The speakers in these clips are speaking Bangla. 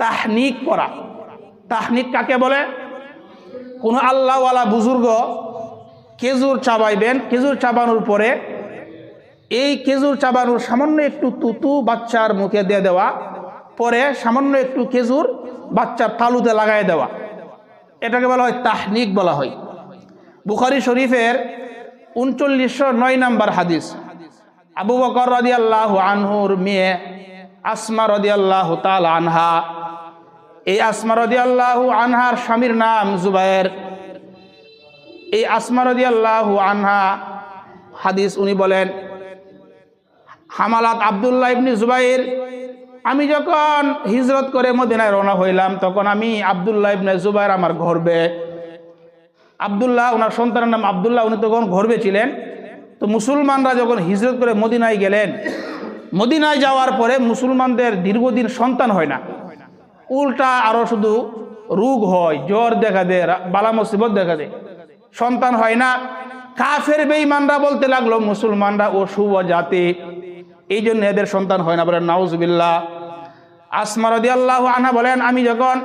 তাহনিক করা। তাহনিক কাকে বলে? কোনো আল্লাহওয়ালা বুজুর্গ খেজুর চাবাইবেন, খেজুর চাবানোর পরে এই খেজুর চাবানোর সামান্য একটু তুতু বাচ্চার মুখে দিয়ে দেওয়া, পরে সামান্য একটু খেজুর বাচ্চার তালুতে লাগাই দেওয়া। এটাকে বলা হয় তাহনিক বলা হয়। বুখারি শরীফের উনচল্লিশশো নয় নাম্বার হাদিস। আবু বকর রদি আল্লাহ আনহুর মেয়ে আসমা রদি আল্লাহ তাল আনহা এই আসমা রদি আল্লাহ আনহার স্বামীর নাম জুবায়ের। এই আসমা রদি আল্লাহ আনহা, হাদিস উনি বলেন, হামালাত আবদুল্লাহ ইবনি জুবাইর, আমি যখন হিজরত করে মদিনায় রওনা হইলাম, তখন আমি আবদুল্লাহ ইবনে জুবাইর আমার ঘরবে আবদুল্লাহ, ওনার সন্তানের নাম আবদুল্লাহ, উনি তখন গর্বে ছিলেন। তো মুসলমানরা যখন হিজরত করে মদিনায় গেলেন, মদিনায় যাওয়ার পরে মুসলমানদের দীর্ঘদিন সন্তান হয় না। উল্টা আরও শুধু রোগ হয়, জ্বর দেখা দেয় বালা মুসিবত দেখা দেয়। সন্তান হয় না। কাফের বেঈমানরা বলতে লাগল, মুসলমানরা ও শুভ জাতি। এই জন্য এদের সন্তান হয় না বলেন নাউজবিল্লা আসমা রদি আল্লাহ আনা বলেন, আমি যখন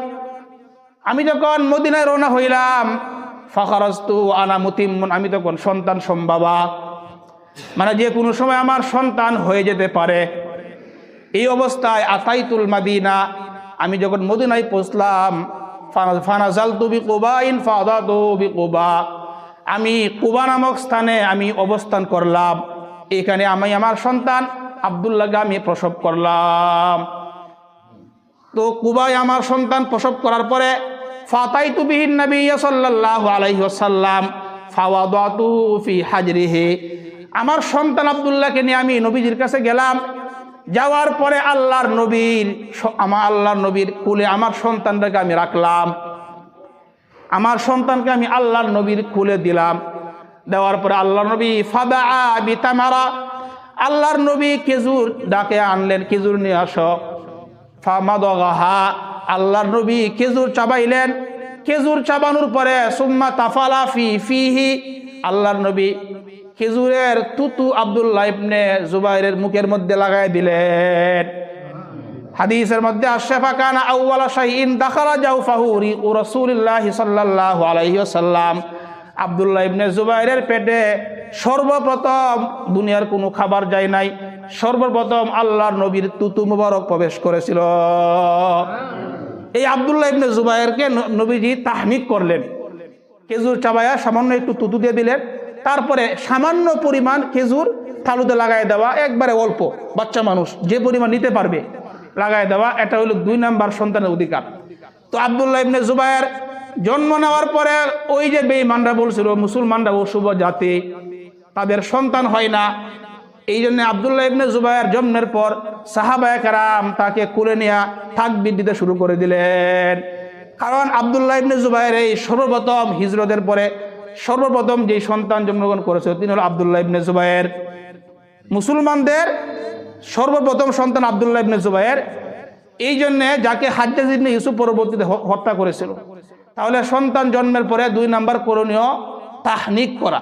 আমি যখন মদিনায় রওনা হইলাম ফখরস্তু আনা মুতিম্মুন আমি তখন সন্তান সম্ভাবা। মানে যে কোনো সময় আমার সন্তান হয়ে যেতে পারে। এই অবস্থায় আতাইতুল মাদিনা আমি যখন মদিনায় পৌঁছলাম ফানাজাল তুবি কুবা ইন ফাদা তুবি কুবা আমি কুবা নামক স্থানে আমি অবস্থান করলাম। এখানে আমি আমার সন্তান আবদুল্লাহকে আমি প্রসব করলাম। তো কুবায় আমার সন্তান প্রসব করার পরে ফাতাই তুবিহীন নবী সাল্লাহ আলাইসাল্লাম ফাওয়াদু ফি হাজরিহে। আমার সন্তান আবদুল্লাহকে নিয়ে আমি নবীজির কাছে গেলাম। যাওয়ার পরে আল্লাহর নবীর আমার আল্লাহর নবীর কুলে আমার সন্তানটাকে আমি রাখলাম। আমার সন্তানকে আমি আল্লাহর নবীর কুলে দিলাম। দেওয়ার পরে আল্লাহর নবী ফাদা বিতামারা, আল্লাহর নবী খেজুর ডাকে আনলেন, খেজুর নিয়ে আসো। ফামাদগাহা, আল্লাহর নবী খেজুর চাবাইলেন। খেজুর চাবানোর পরে সুম্মা তাফালা ফি ফিহি, আল্লাহর নবী খেজুরের তুতু আব্দুল্লাহ ইবনে জুবাইরের মুখের মধ্যে লাগাই দিলেন। হাদিসের মধ্যে আশেফা কানা আউওয়ালা শাইইন দাখালা জাউফাহু রিকু রাসূলিল্লাহি সাল্লাল্লাহু আলাইহি ওয়াসাল্লাম। আব্দুল্লাহ ইবনে জুবাইরের পেটে সর্বপ্রথম দুনিয়ার কোনো খাবার যায় নাই। সর্বপ্রথম আল্লাহর নবীর তুতু মুবারক প্রবেশ করেছিল। এই আব্দুল্লাহ ইবনে জুবাইরকে নবীজি তাহনিক করলেন। খেজুর চাবায়া সামান্য একটু তুতু দিয়ে দিলেন। তারপরে সামান্য পরিমাণ খেজুর থালুতে লাগাই দেওয়া, একবারে অল্প, বাচ্চা মানুষ যে পরিমাণ নিতে পারবে লাগাই দেওয়া, এটা হলো দুই নাম্বার সন্তানের অধিকার। তো আবদুল্লাহ ইবনে জুবায়ের জন্ম নেওয়ার পরে ওই যে বেঈমানরা বলছিল, মুসলমানরা অশুভ জাতি, তাদের সন্তান হয় না। এই জন্য আবদুল্লাহ ইবনে জুবায়ের জন্মের পর সাহাবায়ে কারাম তাকে কুলে নিয়ে থাকবির দিতে শুরু করে দিলেন। কারণ আবদুল্লাহ ইবনে জুবাইর এই সর্বপ্রথম হিজরতের পরে সর্বপ্রথম যে সন্তান জন্মগ্রহণ করেছে, তিনি হল আবদুল্লাহ ইবনে জুবাইর মুসলমানদের সর্বপ্রথম সন্তান আবদুল্লাহ ইবনে জুবাইর এই জন্যে যাকে হাজ্জাজ ইবনে ইউসুফ পরবর্তীতে হত্যা করেছিল। তাহলে সন্তান জন্মের পরে দুই নাম্বার করণীয় তাহনিক করা।